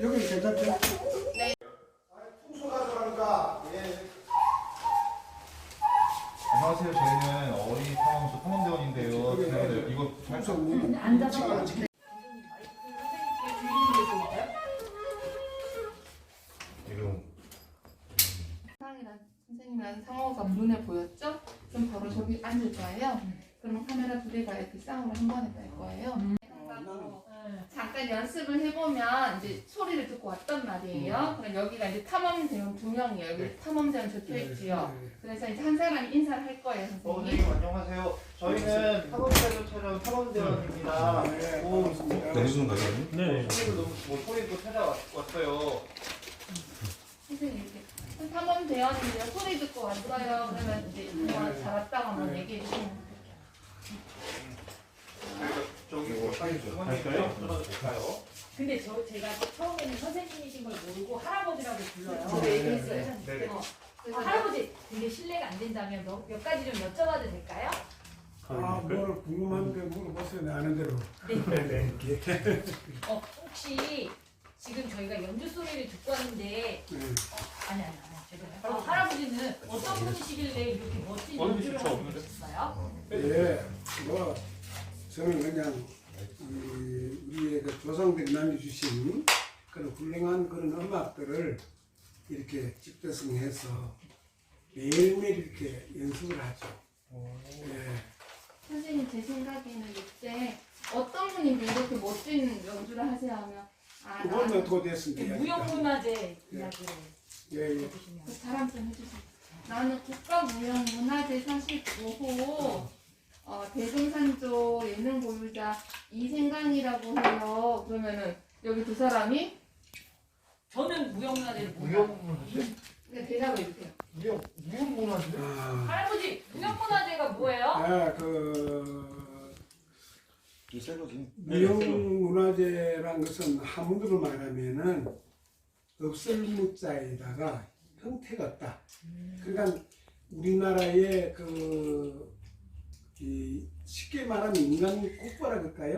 여기 괜찮죠? 안녕하세요. 저희는 어린이 탐험소 탐험대원인데요. 네, 이거 잘 앉아서 선생님이랑 상호가 눈에 보였죠? 그럼 바로 저기 앉을 거예요. 그러면 카메라 두 대가 이렇게 쌍으로 한 번에 갈 거예요. 잠깐 연습을 해보면 이제 소리를 듣고 왔단 말이에요. 그럼 여기가 이제 탐험대원 두 명이에요. 여기 탐험대원 적혀 있지요. 그래서 이제 한 사람이 인사를 할 거예요, 어, 선생님. 선생님 안녕하세요. 저희는 탐험대원 촬영 탐험대원입니다. 오, 내리수는 가져왔니? 네. 선생님도 너무 뭐 소리 듣고 찾아왔어요. 선생님 이렇게 탐험대원인데요. 소리 듣고 왔어요. 그러면 이제 한번 잘 왔다고 한번 얘기해 주시면 돼요. 저기 뭐 주머니에 들어줄까요? 근데 저 제가 처음에는 선생님이신 걸 모르고 할아버지라고 불러요. 저도 얘기했어요. 네. 어, 그래서 어, 할아버지 근데 실례가 안 된다면 몇, 몇 가지 좀 여쭤봐도 될까요? 아, 뭘 궁금한데 물어보세요. 내 아는 대로. 네 네. 어 혹시 지금 저희가 연주 소리를 듣고 왔는데 네. 아니 아니 아니 죄송해요. 어, 할아버지는 어떤 분이시길래 이렇게 멋진 연주를 하고 계셨어요? 예, 뭐 저는 그냥 이, 우리의 그 조상들이 남겨주신 그런 훌륭한 그런 음악들을 이렇게 집대성해서 매일매일 이렇게 연습을 하죠. 예. 선생님 제 생각에는 이때 어떤 분이 이렇게 멋진 연주를 하세요 하면 아 그건 나 어떻게 됐습니까? 네, 무형문화재 이야기를 예, 예. 해주시면 그 자랑 좀 해주세요. 나는 국가무형문화재 45호 어, 대동산조 예능 보유자 이생강이라고 해요. 그러면은 여기 두 사람이 저는 무형문화재를 몰라요. 무형문화재? 그냥 대답을 해주세요. 무형 무형문화재? 아, 할아버지 무형문화재가 뭐예요? 아, 그 이새 거지. 무형문화재란 것은 한문으로 말하면은 없을 무자에다가 형태가 없다. 그러니까 우리나라의 그 이, 쉽게 말하면 인간 국보라 그럴까요?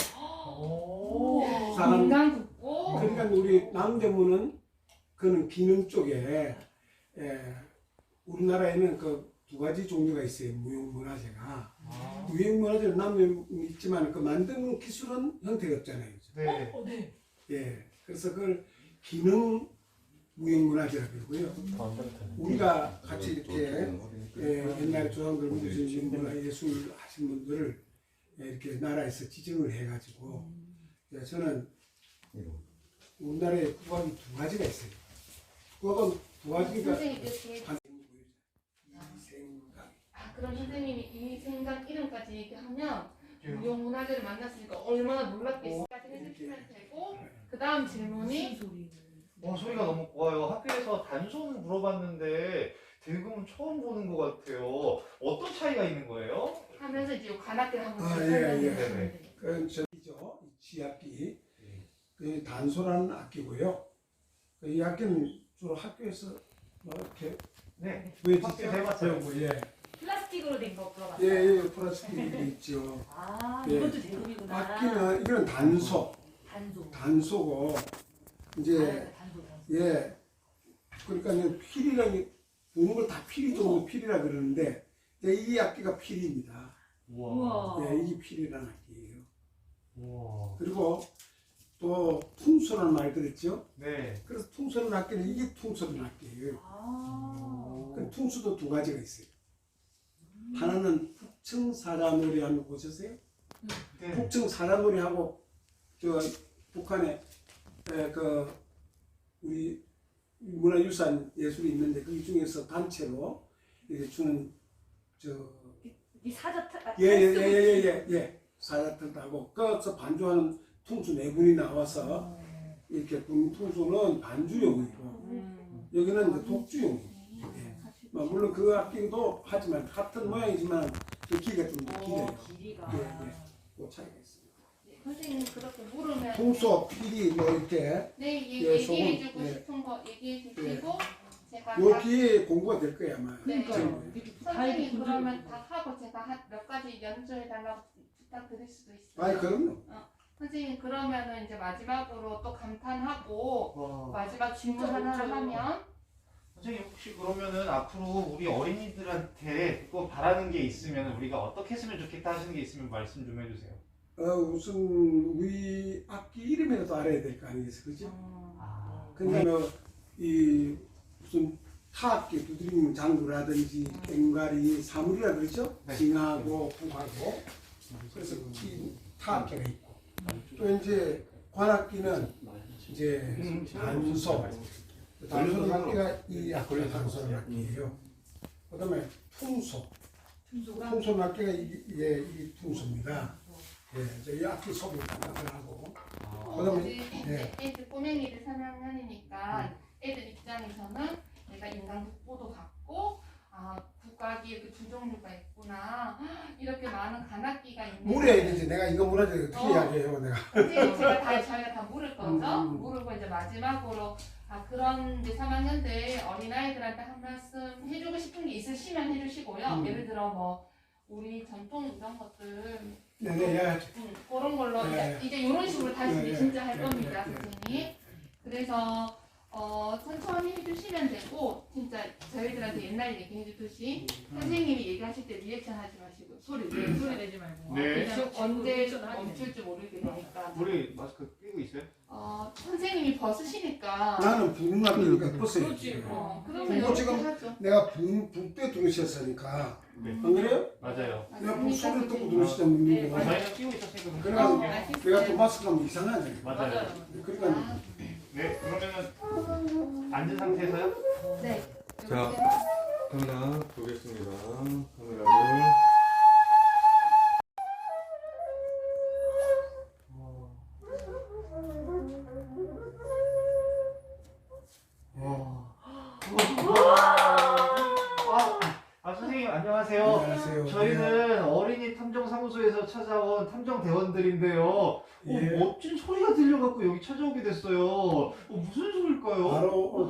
오. 사람- 인간 국보. 그러니까 우리 남대문은 그는 기능 쪽에 예, 우리나라에는 그 두 가지 종류가 있어요. 무형문화재가 아. 무형문화재는 남대문 있지만 그 만드는 기술은 형태가 없잖아요. 네. 어, 네. 예, 그래서 그걸 기능 무형문화재라고 그러고요. 우리가 같이 이렇게 예, 옛날에 조상들 문신 문화 예술 하신 분들을 예, 이렇게 나라에서 지정을 해가지고 예, 저는 우리나라에 국악이 두 가지가 있어요. 국악은 두 가지가. 아, 그럼 선생님이 이 생각 이름까지 얘기하면 무형문화재를 만났으니까 얼마나 놀랐겠어까지 해주시면 되고 그 다음 질문이 소리? 와 소리가 너무 고와요. 학교에서 단소는 물어봤는데 대금은 처음 보는 것 같아요. 어떤 차이가 있는 거예요? 하면서 이제 관악기를 한번 아, 설명해 예, 예. 그건 저이죠 지악기. 그 단소라는 악기고요. 그이 악기는 주로 학교에서 뭐 이렇게 네. 학교에서 해봤어요. 배우고, 예. 플라스틱으로 된거 예, 들어봤어요. 예, 플라스틱이 있죠. 아 예. 이것도 대금이구나. 악기는 이건 단소, 단소. 단소고 이제. 예, 그러니까 이제 필이라는 보는 걸다 필이 정도 필이라 그러는데 이제 이 악기가 필입니다. 우와. 예, 이게 필이라는 악기예요. 우와. 그리고 또 퉁소라는 말 들었죠? 네. 그래서 퉁소는 악기는 이게 퉁소는 악기예요. 아. 그 퉁수도 두 가지가 있어요. 하나는 북청 사자놀이 하는 거 보셨어요? 네. 북청 사자놀이 하고 저 북한에 에, 그 우리 문화유산 예술이 있는데 그 중에서 단체로 이렇게 주는 저 이 사자 타. 아, 예예 예 예 예 예, 예, 사자들도 하고 거기서 반주하는 퉁수 네 분이 나와서 이렇게 부는 퉁수는 반주용이고 음. 여기는 이제 독주용이에요. 예. 뭐 물론 그 악기도 하지만 같은 모양이지만 그 길이가 좀 더 길어요. 어, 길이가. 예, 예. 그 있습니다. 선생님 그렇게 물으면 통소, 필이 뭐 이렇게 네 얘기, 예, 얘기해주고 소금, 예. 싶은 거 얘기해 주시고 제가 요다 뒤에 공부가 될 거야 아마. 네. 지금. 선생님 그러면 다 하고 제가 한 몇 가지 연주해 달라고 부탁드릴 수도 있어요. 아니 그럼요. 어. 선생님 그러면은 이제 마지막으로 또 감탄하고 와. 마지막 질문 진짜 하나 를 멋져요. 하면 선생님 혹시 그러면은 앞으로 우리 어린이들한테 또 바라는 게 있으면 우리가 어떻게 했으면 좋겠다 하시는 게 있으면 말씀 좀 해주세요. 어, 우선 우리 악기 이름이라도 알아야 될 거 아니겠어, 그지? 아, 근데 이 무슨 타악기 두드리는 장구라든지 앵가리 사물이라 그러죠? 네. 징하고 북하고. 그래서 이 타악기가 있고. 또 이제 관악기는 이제 단소. 단소 악기가 이 악기가 단소 악기예요. 그다음에 풍소. tun소가? 풍소 악기가 이게 이 풍소입니다. 예, 저이 악기 소리를 하고 그다음에 이제 네. 애들 꼬맹이들 3학년이니까 애들 입장에서는 내가 인간 국보도 갖고 아 국악이 그두 종류가 있구나 이렇게 많은 관악기가 있는 물어야 되지. 내가 이거 물어야 돼. 어떻게 어. 이야기해요, 내가. 이제 제가 다 저희가 다 물을 거죠. 음. 물고 이제 마지막으로 아 그런 이제 3학년들 어린 아이들한테 한 말씀 해주고 싶은 게 있으시면 해주시고요. 음. 예를 들어 뭐 우리 전통 이런 것들 네, 네, 야, 음, 그런 걸로 네. 이제, 이제 이런 식으로 다시 네, 네. 진짜 할 네, 겁니다, 네, 네. 선생님. 그래서 어, 천천히 해주시면 되고 진짜 저희들한테 옛날 얘기 해주듯이 선생님이 얘기하실 때 리액션 하지 마시고 소리 내 소리 내지 말고 네. 그냥 언제 멈출지 모르게 되니까 우리 마스크 끼고 있어요? 어, 선생님이 벗으시니까 나는 붕 맞으니까 벗어요. 그렇지. 어, 그러면 이거 이렇게 지금 하죠. 내가 붕, 붕때 들으셨으니까. 네. 안 그래요? 맞아요. 내가 붕 소리를 듣고 네, 들으시던 네, 분이고. 맞아요. 저희는 끼고 있었으니까 그래가지고 그렇게 할게요. 내가 또 마스크 하면 이상하잖아요. 맞아요. 그러니까 아, 네, 그러면은 앉은 상태에서요? 네. 자. 이렇게 카메라 보겠습니다. 카메라를.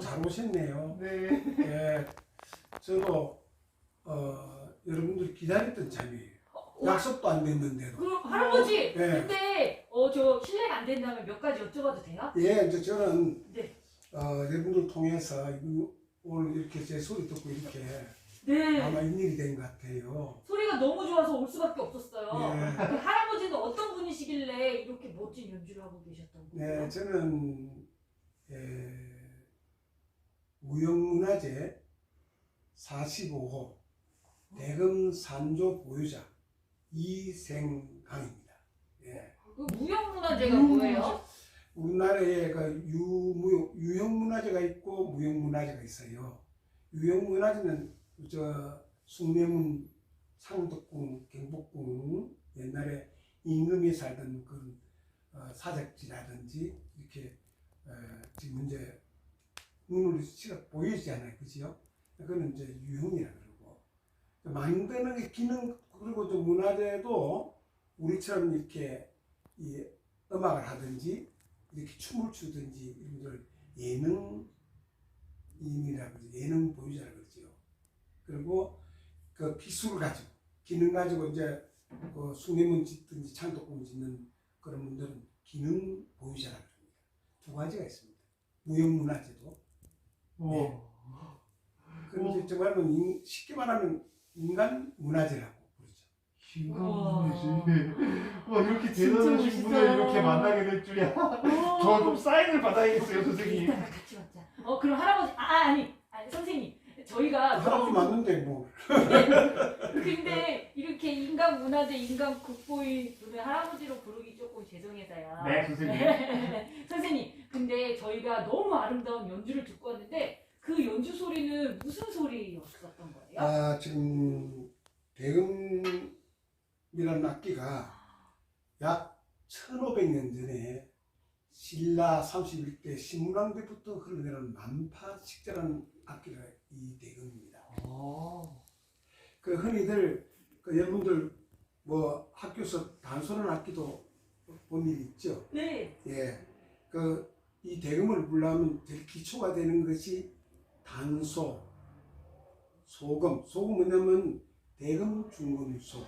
잘 오셨네요. 네. 예. 저도, 어, 여러분들이 기다렸던 잠이에요. 약속도 안 됐는데도. 그럼 할아버지 네. 근데 어 저 실례가 안 된다면 몇 가지 여쭤봐도 돼요? 예, 이제 저는 네. 어, 여러분들 통해서 오늘 이렇게 제 소리 듣고 이렇게 네 아마 일이 된 것 같아요. 소리가 너무 좋아서 올 수밖에 없었어요 예. 그 할아버지는 어떤 분이시길래 이렇게 멋진 연주를 하고 계셨던 거예요? 네, 저는 에, 무형문화재 45호 대금 산조 보유자 이생강입니다. 예. 그 무형문화재가 음. 뭐예요? 우리나라에 그 유무 유형문화재가 있고 무형문화재가 있어요. 유형문화재는 저 숭례문, 상덕궁, 경복궁 옛날에 임금이 살던 그 어, 사적지라든지 이렇게 어, 지금 이제 눈으로 시각 보이잖아요, 그지요? 그거는 이제 유형이라 그러고 만드는 게 기능 그리고 또 문화재도 우리처럼 이렇게 이 음악을 하든지 이렇게 춤을 추든지 이런 걸 예능인이라고 그러죠. 예능 보유자라고 그러죠. 그리고 그 기술을 가지고 기능 가지고 이제 그 숭례문 짓든지 창덕궁 짓는 그런 분들은 기능 보유자라고 합니다. 두 가지가 있습니다. 무형문화재도. 네. 그런데 정말로 인- 쉽게 말하면 인간 문화재라고 부르죠. 신강문이지. 와 이렇게 대단하신 멋있어요. 분을 이렇게 만나게 될 줄이야. 저 좀 사인을 받아야겠어요, 선생님. 이따가 같이 받자 어 그럼 할아버지 아 아니 아니 선생님 저희가 할아버지 맞는데 뭐. 근데 이렇게 인간 문화재 인간 국보의 분을 할아버지로 부르기 조금 죄송해서요 네, 선생님. 선생님, 근데 저희가 너무 아름다운 연주를 듣고 왔는데 그 연주 소리는 무슨 소리였었던 거예요? 아, 지금 대금이라는 악기가 약 1500년 전에 신라 31대 신문왕 때부터 흘러내려온 만파식자라는 악기가 이 대금입니다. 그 흔히들 그 여러분들 뭐 학교에서 단소는 악기도 본일 있죠. 네. 예. 그 이 대금을 불러면 제일 기초가 되는 것이 단소, 소금. 소금 뭐냐면 대금, 중금, 소금.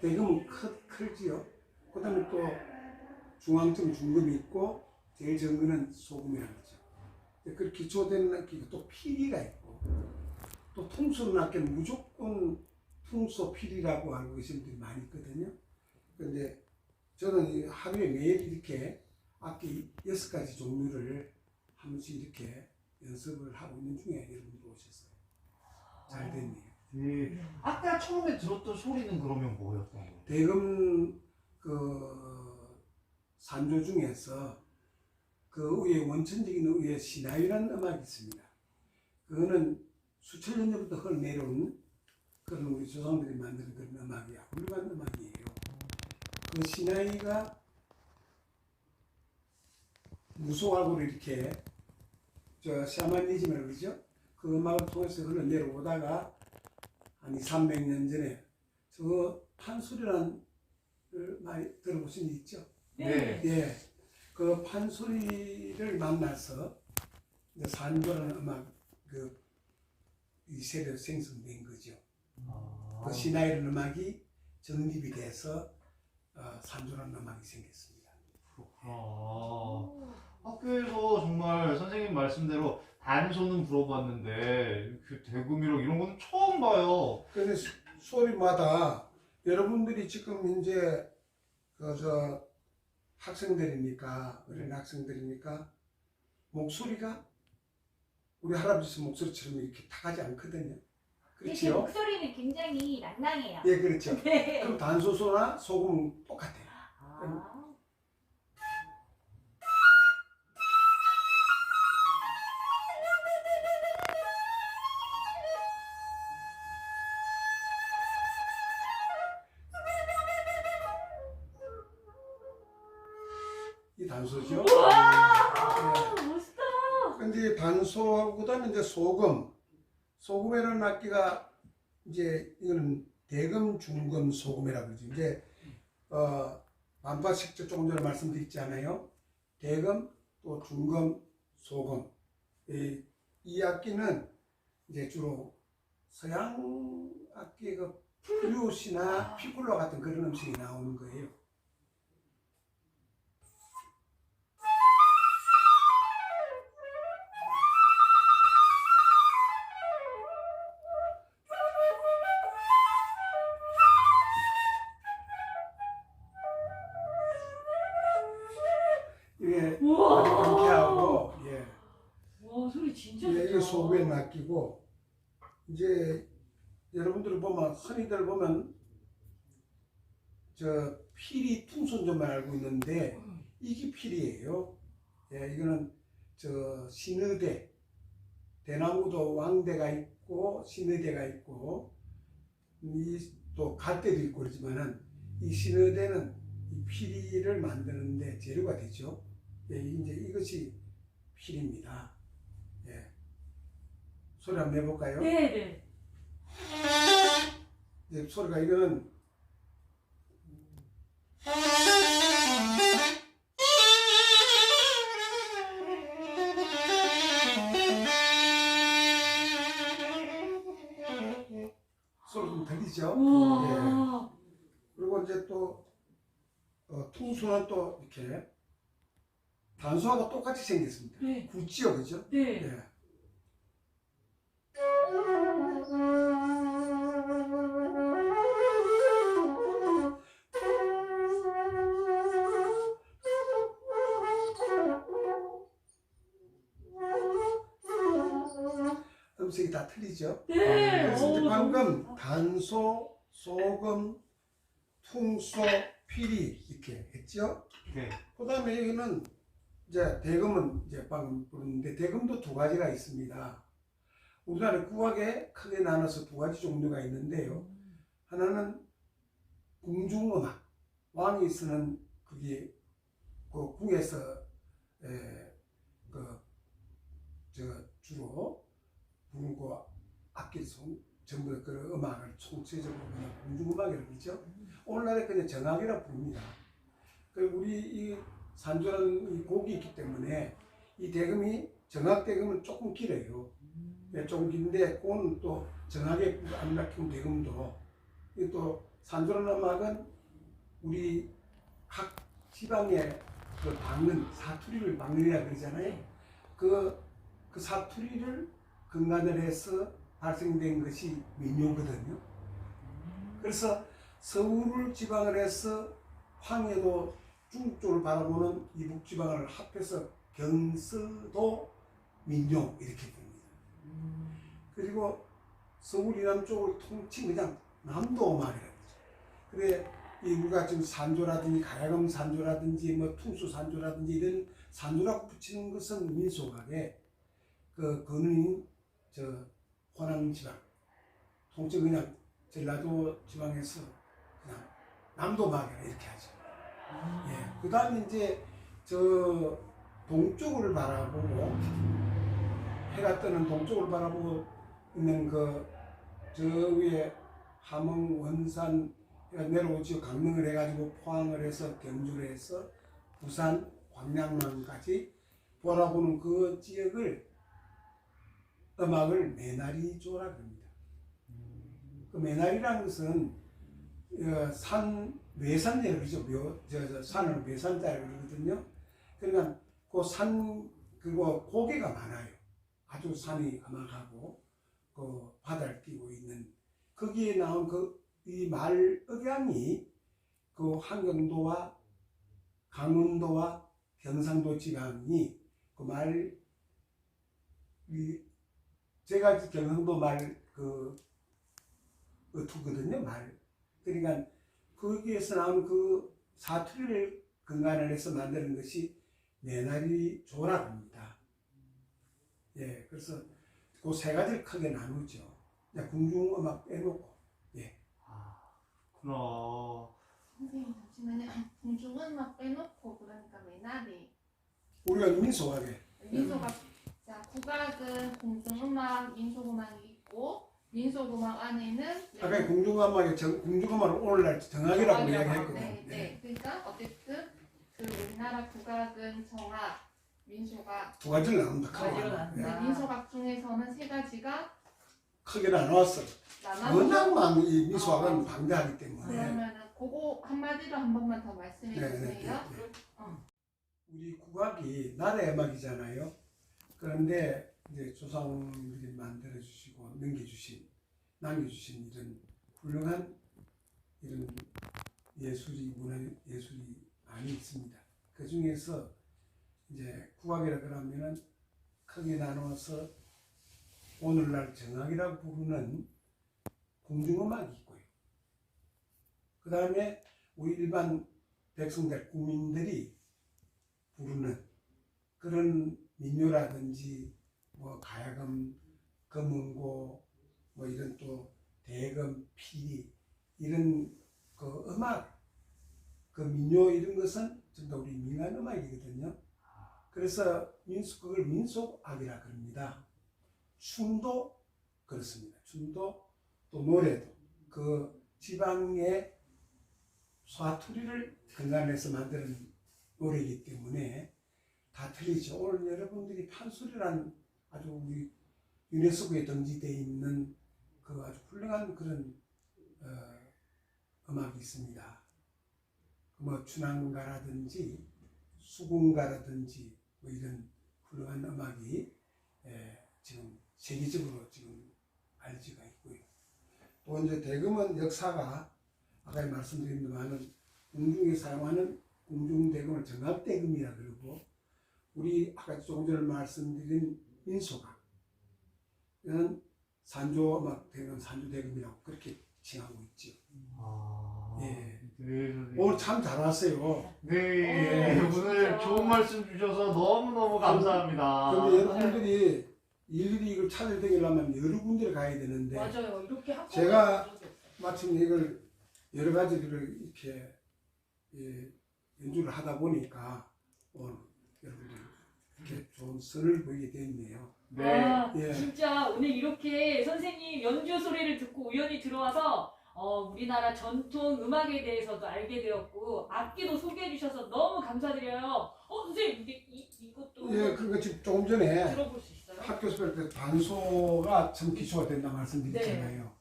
대금은 크, 클지요. 그 다음에 또 중앙점 중금이 있고 제일 정근은 소금이라는 거죠. 그 기초되는 또 피리가 있고 또 통수는 악기는 무조건 풍소 피리라고 알고 계신 분들이 많이 있거든요. 근데 저는 이 하루에 매일 이렇게 악기 여섯 가지 종류를 한 번씩 이렇게 연습을 하고 있는 중에 여러분들 오셨어요. 잘 됐네요. 네. 아까 처음에 들었던 소리는 그러면 뭐였던 거예요? 대금 그 산조 중에서 그 위에 원천적인 위에 시나이라는 음악이 있습니다. 그거는 수천 년 전부터 흘러내려온 그런 우리 조상들이 만든 그런 음악이야. 훌륭한 음악이에요. 그 시나이가 무속하고를 이렇게 저 샤머니즘을 그러죠? 그 음악을 통해서 흘러 내려오다가 한 2, 300년 전에 저 판소리라는 걸 많이 들어보신 적 있죠? 네. 예. 그 판소리를 만나서 산조라는 음악 그이 세력 생성된 거죠. 아. 그 시나이라는 음악이 정립이 돼서 어, 산조라는 음악이 생겼습니다. 아. 학교에서 정말 선생님 말씀대로 단소는 불어봤는데 그 대금이랑 이런 거는 처음 봐요. 그런데 소- 소리마다 여러분들이 지금 이제 그저 학생들이니까 어린 학생들이니까 목소리가 우리 할아버지 목소리처럼 이렇게 타가지 않거든요. 제 그렇지요? 목소리는 굉장히 낭낭해요. 예, 그렇죠. 네. 그럼 단소소나 소금 똑같아요. 아. 이 단소죠. 우와 예. 멋있다. 근데 단소보다는 이제 소금, 소금이라는 악기가 이제 이거는 대금, 중금, 소금이라고 그러죠. 이제 어 반파식조 조금 전에 말씀드렸잖아요. 대금, 또 중금, 소금. 이, 이 악기는 이제 주로 서양 악기의 그 플루시나 피콜로 같은 그런 음식이 나오는 거예요. 소금에 낚이고 이제 여러분들 보면 흔히들 보면 저 피리 퉁손좀만 알고 있는데 이게 피리예요. 예, 이거는 저 신의대 대나무도 왕대가 있고 신의대가 있고 이또 갓대도 있고 그러지만은 이 신의대는 이 피리를 만드는데 재료가 되죠. 예, 이제 이것이 피리입니다. 예. 소리 한번 내볼까요? 네네. 이제 소리가 이거는 소리 좀 들리죠? 예. 우와. 그리고 이제 또 어, 퉁수는 또 이렇게 단수하고 똑같이 생겼습니다. 네. 굳지요, 그죠? 네. 예. 음색이 다 틀리죠? 네. 그래서 이제 어, 방금 너무 단소, 소금, 퉁소, 피리 이렇게 했죠? 네. 그 다음에 여기는 이제 대금은 이제 방금 부르는데 대금도 두 가지가 있습니다. 우리나라 국악에 크게 나눠서 두 가지 종류가 있는데요. 하나는 궁중음악, 왕이 쓰는 그게 그 궁에서 에, 그, 저 주로 부르고 악기 송 전부 다그 음악을 총체적으로 그냥 궁중음악이라고 그러죠. 오늘날에 그냥 정악이라고 부릅니다. 그 우리 이 산조라는 이 곡이 있기 때문에 이 대금이 정악 대금은 조금 길어요. 네, 조금 긴데 그건 또 정악에 안 막힌 대금도 이또 산조라는 음악은 우리 각 지방에 그 박는 사투리를 박는이라 그러잖아요. 그, 그 사투리를 근간을 해서 발생된 것이 민요거든요. 그래서 서울을 지방을 해서 황해도 중국 쪽을 바라보는 이북 지방을 합해서 경서도 민요 이렇게 됩니다. 그리고 서울 이남 쪽을 통치 그냥 그러죠. 그래 이 우리가 지금 산조라든지 가야금 산조라든지 뭐 퉁수 산조라든지 이런 산조라고 붙이는 것은 민속학에 그 그는 저 호남 지방 통치 그냥 전라도 지방에서 그냥 남도막이라 이렇게 하죠. 예. 그다음에 이제 저 동쪽을 바라보고 해가 뜨는 동쪽을 바라보고 있는 그 저 위에 함흥 원산 해가 내려오죠 강릉을 해가지고 포항을 해서 경주를 해서 부산 광양만까지 바라보는 그 지역을 음악을 메나리조라 합니다. 그 메나리라는 것은 어, 산 외산이라고 그러죠. 묘, 저, 저 산을 외산자라고 그러거든요. 그러니까 그 산 그리고 고개가 많아요. 아주 산이 험악하고 그 바다를 끼고 있는 거기에 나온 그 이 말 억양이 그 한경도와 강원도와 경상도 지방이 그말이 제가 경상도 말그 어투거든요 말 그러니까 거기에서 나온 그 사투리를 근간을 해서 만드는 것이 내나리 조라고 합니다. 예, 그래서 그세 가지를 크게 나누죠. 궁중음악 빼놓고 아, 그렇구나. 선생님 잠시만요. 막 빼놓고 그러니까 메나리. 우리가 민속하게 민속악 자 국악은 공중음악, 민속음악이 있고 민속음악 안에는 아까 궁중음악에 정, 궁중음악을 오늘날 정악이라고 정악이라고 이야기했거든요. 네, 네. 그러니까 어쨌든 그 우리나라 국악은 정악, 민속악. 두 가지를 나눈다. 두 가지로 크게. 나눈다. 예, 네, 민속악 중에서는 세 가지가 크게 나누었어. 나눠서 워낙만 이 어. 방대하기 때문에. 그러면은 그거 한마디로 한 번만 더 말씀해 네, 네, 주세요. 네, 네. 어. 우리 국악이 나라의 음악이잖아요. 그런데 이제 조상들이 만들어 주시고 넘겨주신 남겨주신 이런 훌륭한 이런 예술이 문화 예술이 많이 있습니다. 그 중에서 이제 국악이라 그러면은 크게 나누어서 오늘날 정악이라고 부르는 궁중음악이 있고요. 그 다음에 우리 일반 백성들 국민들이 부르는 그런 민요라든지 뭐 가야금, 금은고 뭐 이런 또 대금, 피리 이런 그 음악 그 민요 이런 것은 전부 다 우리 민간 음악이거든요. 그래서 민속 그걸 민속악이라 그럽니다. 춤도 그렇습니다. 춤도 또 노래도 그 지방의 사투리를 근간해서 만드는 노래이기 때문에 다 틀리죠. 오늘 여러분들이 판소리란 아주 우리 유네스코에 등재되어 있는 그 아주 훌륭한 그런 어, 음악이 있습니다. 뭐 춘향가라든지 수궁가라든지 뭐 이런 훌륭한 음악이 에, 지금 세계적으로 지금 알지가 있고요. 또 이제 대금은 역사가 아까 말씀드린 바는 궁중에 사용하는 궁중대금을 정합대금이라 그러고 우리 아까 조금 전에 말씀드린 이는 산조음악 대금 산조대금이라고 그렇게 칭하고 있죠. 아, 예. 네, 선생님. 오늘 참 잘 왔어요. 네, 예, 오늘 진짜. 좋은 말씀 주셔서 너무너무 감사합니다. 그런데 여러분들이 일일이 이걸 찾을 때려면 여러 군데를 가야 되는데 맞아요. 이렇게 한꺼번에 제가. 마침 이걸 여러 가지를 이렇게 예, 연주를 하다 보니까 오늘 여러분들 이렇게 좋은 선을 보이게 됐네요. 네. 아, 예. 진짜 오늘 이렇게 선생님 연주 소리를 듣고 우연히 들어와서 어, 우리나라 전통 음악에 대해서도 알게 되었고 악기도 소개해 주셔서 너무 감사드려요. 어, 선생님 근데 이, 이것도 예, 그러니까 지금 조금 전에 들어볼 수 있어요? 학교에서 배울 때 반소가 참 기초가 된다 말씀드렸잖아요.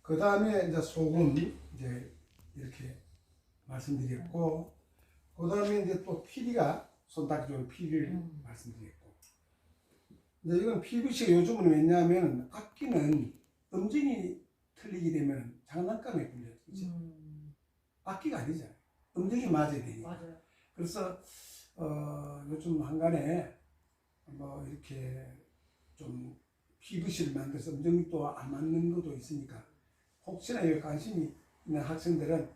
그 다음에 이제 소금 이제 이렇게 말씀드렸고, 그 다음에 이제 또 피리가 손닦이 좋은 피리를 음. 말씀드렸고. 근데 이건 PVC가 요즘은 왜냐하면 악기는 음정이 틀리게 되면 장난감에. 그죠? 음, 악기가 아니잖아요. 음정이 맞아야 되니까. 맞아요. 그래서 어, 요즘 한간에 뭐 이렇게 좀 PVC를 만들어서 음정이 또 안 맞는 것도 있으니까 혹시나 여기 관심이 있는 학생들은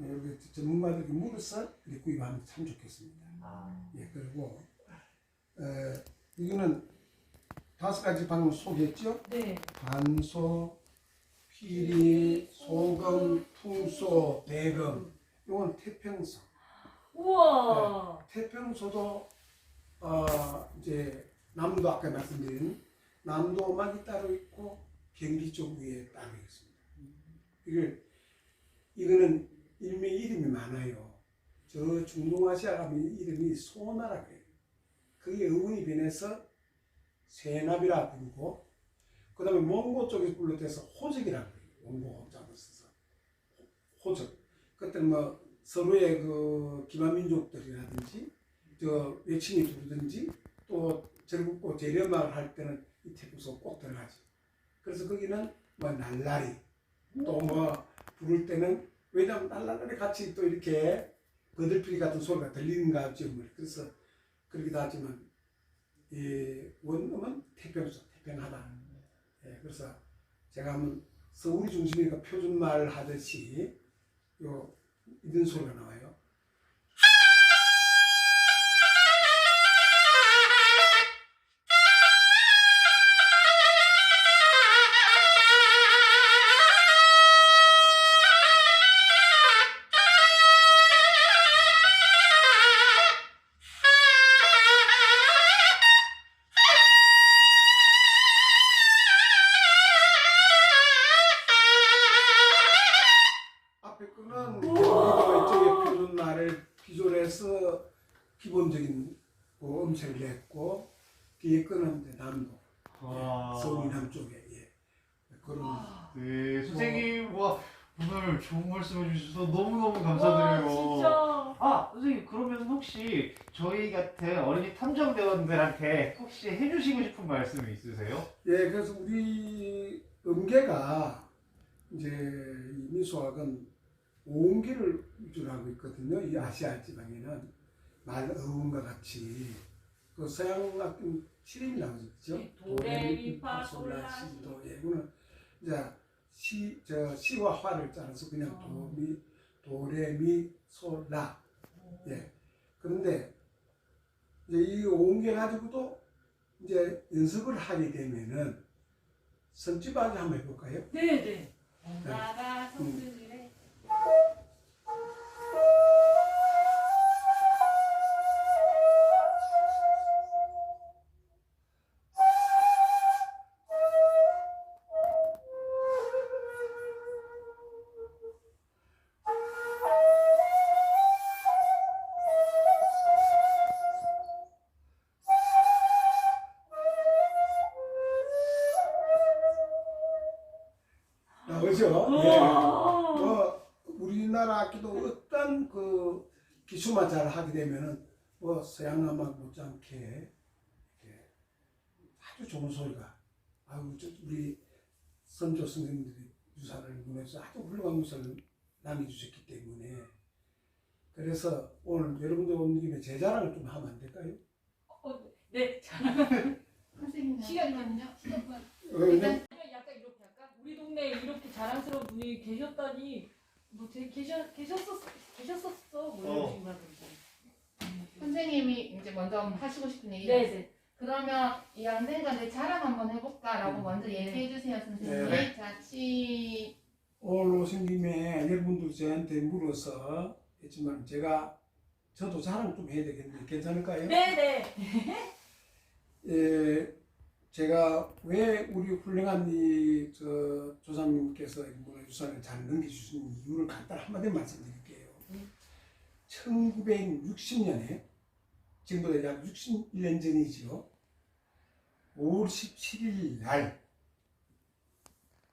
여기 전문가들에게 물어서 구입하면 참 좋겠습니다. 아, 예, 그리고 에, 이거는 다섯 가지 방금 소개했죠? 네. 반소, 피리, 소금, 풍소, 대금. 이건 태평소. 우와. 태평소도 어 이제 남도 아까 말씀드린 남도 음악이 따로 있고 경기 쪽 위에 따로 있습니다. 이걸 이거는 일명 이름이 많아요. 저 중동아시아 가면 이름이 소나라 그래요. 그게 어원이 변해서 세납이라 부르고 그 다음에 몽고 쪽에서 불러대서 호적이라 그래요. 원고 호자를 써서 호적. 그때 뭐 서로의 그 기반민족들이라든지 저 외친이 부르든지 또 절국고 재련마을 할 때는 이 태풍소 꼭 들어가죠. 그래서 거기는 뭐 날라리 또 뭐 부를 때는 왜냐면 날라리 같이 또 이렇게 거들피리 같은 소리가 들리는가 하죠. 뭐. 그래서 그렇기도 하지만 이 원음은 태평소 태평하다. 예, 그래서 제가 한번 서울이 중심이니까 표준말 하듯이 요 이런 소리가 나와 냈고 뒤에 이제 남도 와. 서울 남쪽에 예. 그런 네, 선생님, 와, 오늘 좋은 말씀 해주셔서 너무너무 와, 감사드려요. 진짜. 아, 선생님, 그러면 혹시 저희 같은 어린이 탐정대원들한테 혹시 해주시고 싶은 말씀이 있으세요? 예, 그래서 우리 음계가 이제 이 미소학은 오음계를 위주로 하고 있거든요. 이 아시아 지방에는 말 어음과 같이 그 서양 악기 시름이 나오죠. 네, 도레미파 솔라시 도. 예, 이거는 이제 시, 저 시와 화를 짜서 그냥 어. 도미, 도레미, 솔라. 예. 그런데 이제 이 오음계 가지고도 이제 연습을 하게 되면은 선지바지 한번 해볼까요? 네네. 되면은 뭐 서양 음악 못지않게 이렇게 아주 좋은 소리가 아유 저 우리 선조 선생님들이 유산을 문해서 아주 훌륭한 유산을 남겨주셨기 때문에 그래서 오늘 여러분들 오는 김에 제 자랑을 좀 하면 안 될까요? 네. 선생님 시간이요? 시간만 어, 왜냐면 약간 이렇게 약간 우리 동네에 이렇게 자랑스러운 분이 계셨다니 뭐 되, 계셨 계셨었 계셨었어 뭐 이런 어. 식으로 하던데. 선생님이 이제 먼저 하시고 싶은 얘기 네네. 그러면 이 양생과 내 자랑 한번 해볼까라고 음. 먼저 얘기해 주세요 선생님 네. 자 시... 오늘 오신 김에 여러분들 저한테 물어서 했지만 제가 저도 자랑 좀 해야 되겠는데 괜찮을까요? 네네. 예, 제가 왜 우리 훌륭한 이 저 조상님께서 이 문화유산을 잘 넘겨주신 이유를 간단히 한마디 말씀드릴게요. 1960년에 지금보다 약 61년 전이죠. 5월 17일 날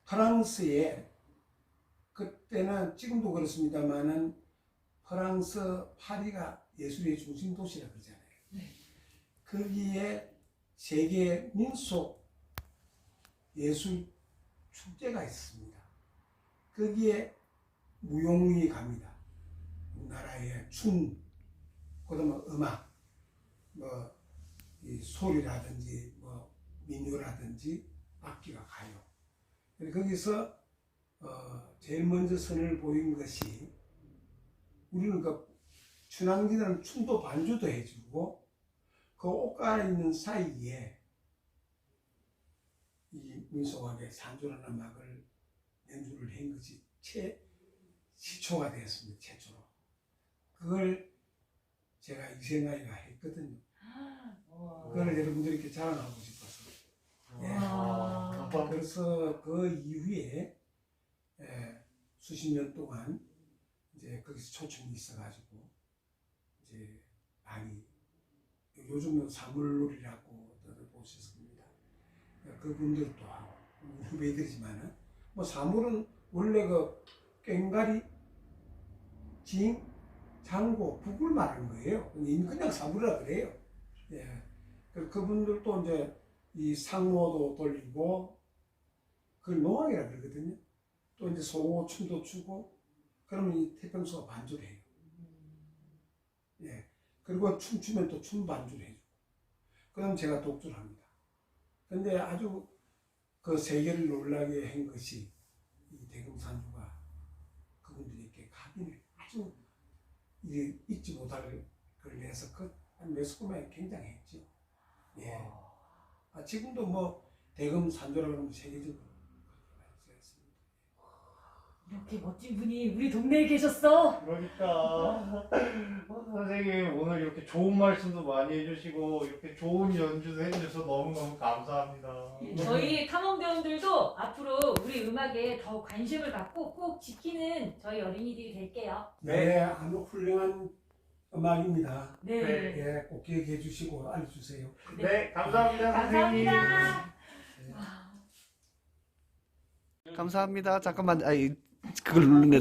프랑스에 그때는 지금도 그렇습니다만은 프랑스 파리가 예술의 중심 도시라 그러잖아요. 거기에 세계 민속 예술 축제가 있습니다. 거기에 무용이 갑니다. 우리나라의 춤, 그다음에 음악, 뭐 이 소리라든지 뭐 민요라든지 악기가 가요. 거기서 어, 제일 먼저 선을 보인 것이 우리는 그 춘향기는 춤도 반주도 해주고 그 옷가에 있는 사이에 이 민속하게 산조라는 음악을 연주를 한 것이 최 시초가 되었습니다. 최초로. 그걸 제가 이생아이가 했거든요. 그걸 여러분들께 자랑하고 싶어서. 예. 와. 그래서 그 이후에 예, 수십 년 동안 이제 거기서 초청이 있어가지고 이제 많이 요즘은 사물놀이라고 다들 보셨습니다. 그분들도 하고 후배들이지만은 뭐 사물은 원래 그 꽹가리, 징, 장고, 북을 말하는 거예요. 그냥 사물이라 그래요. 예. 그 그분들도 이제 이 상모도 돌리고 그걸 노왕이라 그러거든요. 또 이제 소고 춤도 추고 그러면 이 태평소가 반주를 해요. 예. 그리고 춤추면 또 춤 반주를 해주고 그럼 제가 독주를 합니다. 근데 아주 그 세계를 놀라게 한 것이 이 대금산주가 그분들에게 각인을 아주 이 잊지 못할 걸 내서 그한 매스컴에 굉장했죠. 예. 아, 지금도 뭐 대금 산조라고 하면 세계적으로. 이렇게 멋진 분이 우리 동네에 계셨어. 그러니까 어, 선생님 오늘 이렇게 좋은 말씀도 많이 해주시고 이렇게 좋은 연주도 해주셔서 너무너무 감사합니다. 저희 탐험대원들도 앞으로 우리 음악에 더 관심을 갖고 꼭 지키는 저희 어린이들이 될게요. 네, 아주 훌륭한 음악입니다. 네. 네. 예, 꼭 기억해 주시고 알려주세요. 네, 감사합니다, 선생님. 감사합니다. 감사합니다. 잠깐만, 아 이 그걸 누르네.